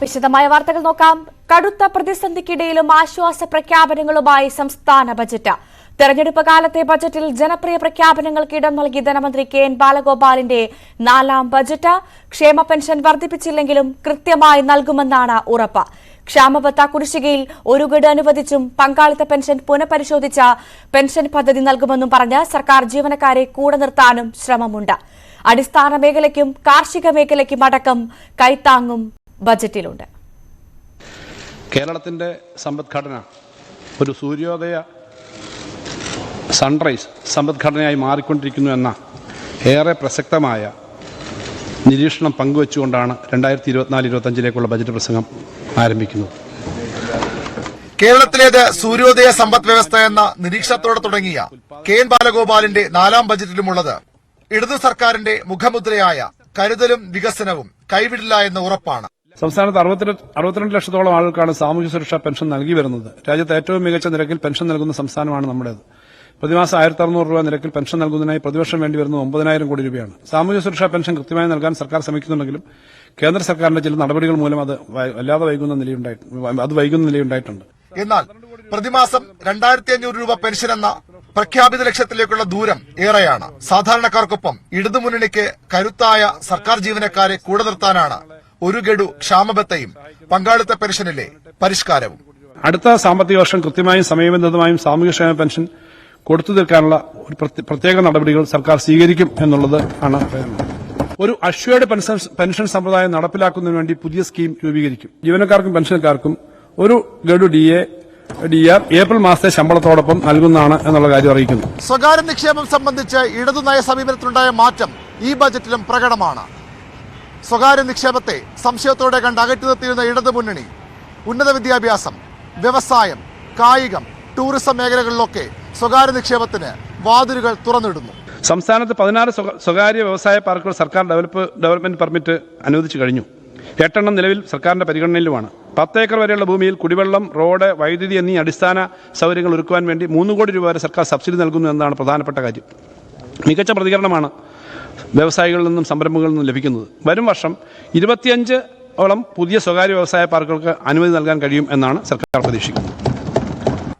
വിശദമായ വാർത്തകൾ നോക്കാം. കടുത്ത പ്രതിസന്ധിക്കിടയിലും ആശ്വാസ പ്രഖ്യാപനങ്ങളുമായി സംസ്ഥാന ബജറ്റ്. തെരഞ്ഞെടുപ്പ് കാലത്തെ ബജറ്റിൽ ജനപ്രിയ പ്രഖ്യാപനങ്ങൾക്ക് ഇടം നൽകി ധനമന്ത്രി കെ എൻ ബാലഗോപാലിന്റെ നാലാം ബജറ്റ്. ക്ഷേമ പെൻഷൻ വർദ്ധിപ്പിച്ചില്ലെങ്കിലും കൃത്യമായി നൽകുമെന്നാണ് ഉറപ്പ്. ക്ഷാമബത്ത കുടിശ്ശികയിൽ ഒരു ഗഡ് അനുവദിച്ചും പങ്കാളിത്ത പെൻഷൻ പുനഃപരിശോധിച്ച പെൻഷൻ പദ്ധതി നൽകുമെന്നും പറഞ്ഞ് സർക്കാർ ജീവനക്കാരെ കൂടെ നിർത്താനും ശ്രമമുണ്ട്. അടിസ്ഥാന മേഖലയ്ക്കും കാർഷിക മേഖലയ്ക്കും അടക്കം കൈത്താങ്ങും ബജറ്റിലുണ്ട്. കേരളത്തിന്റെ സമ്പദ്ഘടന ഒരു സൂര്യോദയ സൺറൈസ് സമ്പദ്ഘടനയായി മാറിക്കൊണ്ടിരിക്കുന്നു എന്ന ഏറെ പ്രസക്തമായ നിരീക്ഷണം പങ്കുവച്ചുകൊണ്ടാണ് രണ്ടായിരത്തി ഇരുപത്തിനാല് ഇരുപത്തഞ്ചിലേക്കുള്ള ബജറ്റ് പ്രസംഗം ആരംഭിക്കുന്നത്. കേരളത്തിലേത് സൂര്യോദയ സമ്പദ് വ്യവസ്ഥ എന്ന നിരീക്ഷണത്തോടെ തുടങ്ങിയ കെ എൻ ബാലഗോപാലിന്റെ നാലാം ബജറ്റിലുമുള്ളത്. ഇടതു സർക്കാരിന്റെ മുഖമുദ്രയായ കരുതലും വികസനവും കൈവിടില്ല എന്ന ഉറപ്പാണ്. സംസ്ഥാനത്ത് അറുപത്തിരണ്ട് ലക്ഷത്തോളം ആളുകൾക്കാണ് സാമൂഹ്യ സുരക്ഷാ പെൻഷൻ നൽകി വരുന്നത്. രാജ്യത്ത് ഏറ്റവും മികച്ച നിരക്കിൽ പെൻഷൻ നൽകുന്ന സംസ്ഥാനമാണ് നമ്മുടേത്. പ്രതിമാസം ആയിരത്തി അറുന്നൂറ് രൂപ നിരക്കിൽ പെൻഷൻ നൽകുന്നതിനായി പ്രതിവർഷം വേണ്ടി വരുന്നത് ഒമ്പതിനായിരം കോടി രൂപയാണ്. സാമൂഹ്യ സുരക്ഷാ പെൻഷൻ കൃത്യമായി നൽകാൻ സർക്കാർ ശ്രമിക്കുന്നുണ്ടെങ്കിലും കേന്ദ്ര സർക്കാരിന്റെ ചില നടപടികൾ മൂലം അത് വല്ലാതെ വൈകുന്ന അത് വൈകുന്ന നിലയുണ്ടായിട്ടുണ്ട്. എന്നാൽ പ്രതിമാസം രണ്ടായിരത്തി അഞ്ഞൂറ് രൂപ പെൻഷൻ എന്ന പ്രഖ്യാപിത ലക്ഷ്യത്തിലേക്കുള്ള ദൂരം ഏറെയാണ്. സാധാരണക്കാർക്കൊപ്പം ഇടതുമുന്നണിക്ക് കരുത്തായ സർക്കാർ ജീവനക്കാരെ കൂടെ നിർത്താനാണ് ഒരു ഗഡു ക്ഷാമബത്തയും പങ്കാളിത്ത പെൻഷനിലെ പരിഷ്കാരവും. അടുത്ത സാമ്പത്തിക വർഷം കൃത്യമായും സമയബന്ധിതമായും സാമൂഹ്യക്ഷേമ പെൻഷൻ കൊടുത്തു തീർക്കാനുള്ള ഒരു പ്രത്യേക നടപടികൾ സർക്കാർ സ്വീകരിക്കും എന്നുള്ളത് ആണ് ഒരു അഷ്വേർഡ് പെൻഷൻ പെൻഷൻ സമ്പ്രദായം നടപ്പിലാക്കുന്നതിന് വേണ്ടി പുതിയ സ്കീം രൂപീകരിക്കും. ജീവനക്കാർക്കും പെൻഷൻകാർക്കും ഒരു ഗഡു D A D R April മാസത്തെ ശമ്പളത്തോടൊപ്പം നൽകുന്നതാണ് എന്നുള്ള കാര്യം അറിയിക്കുന്നു. സ്വകാര്യ നിക്ഷേപം സംബന്ധിച്ച് ഇടതു നയ സമീപനത്തിലുണ്ടായ മാറ്റം ഈ ബജറ്റിലും പ്രകടമാണ്. സ്വകാര്യ നിക്ഷേപത്തെ സംശയത്തോടെ കണ്ട് അകറ്റി നിർത്തിയിരുന്ന ഇടതു മുന്നണി ഉന്നത വിദ്യാഭ്യാസം വ്യവസായം കായികം ടൂറിസം മേഖലകളിലൊക്കെ സ്വകാര്യ നിക്ഷേപത്തിന് വാതിലുകൾ തുറന്നിടുന്നു. സംസ്ഥാനത്ത് പതിനാറ് സ്വകാര്യ വ്യവസായ പാർക്കുകൾ സർക്കാർ ഡെവലപ്പ് ഡെവലപ്മെന്റ് പെർമിറ്റ് അനുവദിച്ചു കഴിഞ്ഞു. എട്ടെണ്ണം നിലവിൽ സർക്കാരിന്റെ പരിഗണനയിലുമാണ്. പത്ത് ഏക്കർ വരെയുള്ള ഭൂമിയിൽ കുടിവെള്ളം റോഡ് വൈദ്യുതി എന്നീ അടിസ്ഥാന സൗകര്യങ്ങൾ ഒരുക്കുവാൻ വേണ്ടി മൂന്ന് കോടി രൂപ വരെ സർക്കാർ സബ്സിഡി നൽകുന്നു എന്നതാണ് പ്രധാനപ്പെട്ട കാര്യം. മികച്ച പ്രതികരണമാണ് വ്യവസായികളിൽ നിന്നും സംരംഭങ്ങളിൽ നിന്നും ലഭിക്കുന്നത്. വരും വർഷം ഇരുപത്തിയഞ്ച് ഓളം പുതിയ സ്വകാര്യ വ്യവസായ പാർക്കുകൾക്ക് അനുമതി നൽകാൻ കഴിയും എന്നാണ് സർക്കാർ പ്രതീക്ഷിക്കുന്നത്.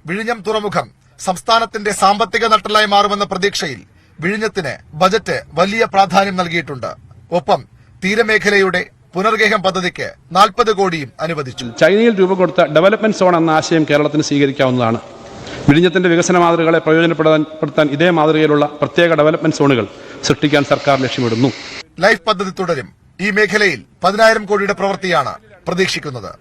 വിഴിഞ്ഞം തുറമുഖം സംസ്ഥാനത്തിന്റെ സാമ്പത്തിക നട്ടലായി മാറുമെന്ന പ്രതീക്ഷയിൽ വിഴിഞ്ഞത്തിന് ബജറ്റ് വലിയ പ്രാധാന്യം നൽകിയിട്ടുണ്ട്. ഒപ്പം തീരമേഖലയുടെ പുനർഗേഹം പദ്ധതിക്ക് നാൽപ്പത് കോടിയും അനുവദിച്ചു. ചൈനയിൽ രൂപം കൊടുത്ത ഡെവലപ്മെന്റ് സോൺ എന്ന ആശയം കേരളത്തിന് സ്വീകരിക്കാവുന്നതാണ്. വിഴിഞ്ഞത്തിന്റെ വികസന മാതൃകകളെ പ്രയോജനപ്പെടുത്താൻ ഇതേ മാതൃകയിലുള്ള പ്രത്യേക ഡെവലപ്മെന്റ് സോണുകൾ സൃഷ്ടിക്കാൻ സർക്കാർ ലക്ഷ്യമിടുന്നു. ലൈഫ് പദ്ധതി തുടരും. ഈ മേഖലയിൽ പതിനായിരം കോടിയുടെ പ്രവൃത്തിയാണ് പ്രതീക്ഷിക്കുന്നത്.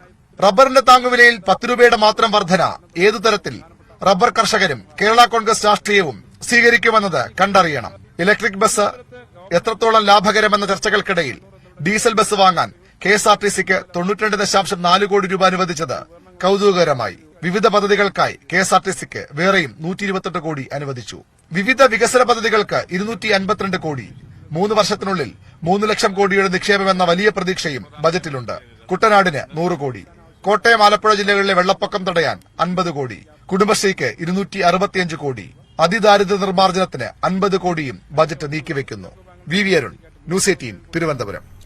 റബ്ബറിന്റെ താങ്ങുവിലയിൽ പത്ത് രൂപയുടെ മാത്രം വർധന ഏതു തരത്തിൽ റബ്ബർ കർഷകരും കേരള കോൺഗ്രസ് രാഷ്ട്രീയവും സ്വീകരിക്കുമെന്നത് കണ്ടറിയണം. ഇലക്ട്രിക് ബസ് എത്രത്തോളം ലാഭകരമെന്ന ചർച്ചകൾക്കിടയിൽ ഡീസൽ ബസ് വാങ്ങാൻ കെ എസ് ആർ ടി സിക്ക് തൊണ്ണൂറ്റിരണ്ട് ദശാംശം നാല് കോടി രൂപ അനുവദിച്ചത് കൗതുകകരമായി. വിവിധ പദ്ധതികൾക്കായി കെ എസ് ആർ ടി സിക്ക് വേറെയും നൂറ്റി ഇരുപത്തെട്ട് കോടി അനുവദിച്ചു. വിവിധ വികസന പദ്ധതികൾക്ക് ഇരുന്നൂറ്റി അൻപത്തിരണ്ട് കോടി. മൂന്ന് വർഷത്തിനുള്ളിൽ മൂന്ന് ലക്ഷം കോടിയുടെ നിക്ഷേപമെന്ന വലിയ പ്രതീക്ഷയും ബജറ്റിലുണ്ട്. കുട്ടനാടിന് നൂറ് കോടി. കോട്ടയം ആലപ്പുഴ ജില്ലകളിലെ വെള്ളപ്പൊക്കം തടയാൻ അൻപത് കോടി. കുടുംബശ്രീക്ക് ഇരുന്നൂറ്റി അറുപത്തിയഞ്ച് കോടി. അതിദാരിദ്ര്യ നിർമ്മാർജനത്തിന് അൻപത് കോടിയും budget നീക്കിവെക്കുന്നു. V V Arun news eighteen Thiruvananthapuram.